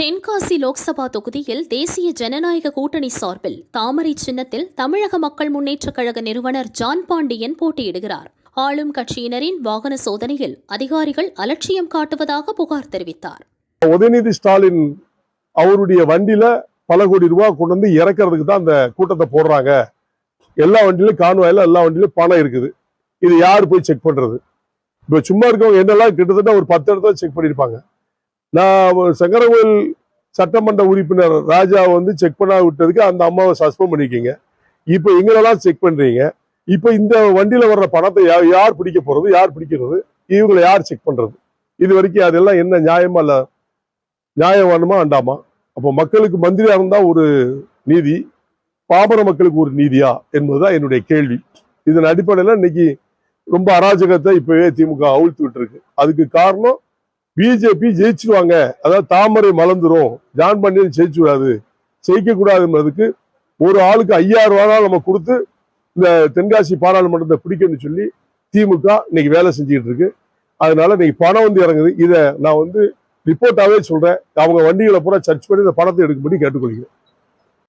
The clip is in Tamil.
தென்காசி லோக்சபா தொகுதியில் தேசிய ஜனநாயக கூட்டணி சார்பில் தாமரை சின்னத்தில் தமிழக மக்கள் முன்னேற்றக் கழக நிறுவனர் ஜான் பாண்டியன் போட்டியிடுகிறார். ஆளும் கட்சியினரின் வாகன சோதனையில் அதிகாரிகள் அலட்சியம் காட்டுவதாக புகார் தெரிவித்தார். உதயநிதி ஸ்டாலின் அவருடைய வண்டியில பல கோடி ரூபாய் கொண்டு வந்து இறக்குறதுக்கு தான் அந்த கூட்டத்தை போடுறாங்க. எல்லா வண்டியிலும் கான்வாயில எல்லா வண்டியிலும் பணம் இருக்குது. இது யார் போய் செக் பண்றது? இப்ப சும்மா இருக்கவங்க என்னெல்லாம் கிட்டத்தட்ட ஒரு பத்து இடத்துல செக் பண்ணியிருப்பாங்க. நான் ஒரு சங்கரகோயில் சட்டமன்ற உறுப்பினர் ராஜா வந்து செக் பண்ணா விட்டதுக்கு அந்த அம்மாவை சஸ்பெண்ட் பண்ணிக்கிங்க. இப்போ எங்களெல்லாம் செக் பண்ணுறீங்க இப்போ இந்த வண்டியில் வர்ற பணத்தை யா- யார் பிடிக்க போறது யார் பிடிக்கிறது? இவங்களை யார் செக் பண்ணுறது இது வரைக்கும் அதெல்லாம் என்ன நியாயமா இல்லை நியாயம் வேணுமா வேண்டாமா? அப்போ மக்களுக்கு மந்திரியாக இருந்தால் ஒரு நீதி பாமர மக்களுக்கு ஒரு நீதியா என்பதுதான் என்னுடைய கேள்வி. இதன் அடிப்படையில் இன்னைக்கு ரொம்ப அராஜகத்தை இப்போவே திமுக அவிழ்த்து விட்டுருக்கு அதுக்கு காரணம் பிஜேபி ஜெயிச்சிருவாங்க. அதாவது தாமரை மலர்ந்துரும். ஜான் பாண்டியன் ஜெயிச்சு விடாது ஜெயிக்க கூடாதுன்றதுக்கு ஒரு ஆளுக்கு ஐயாயிரம் ரூபாய் நம்ம கொடுத்து இந்த தென்காசி பாராளுமன்றத்தை பிடிக்கணும்னு சொல்லி திமுக இன்னைக்கு வேலை செஞ்சுக்கிட்டு இருக்கு. அதனால இன்னைக்கு பணம் வந்து இறங்குது. இதை நான் வந்து ரிப்போர்ட்டாவே சொல்றேன். அவங்க வண்டிகளை பூரா சர்ச் பண்ணி இந்த பணத்தை எடுக்கும்படி கேட்டுக்கொள்கிறேன்.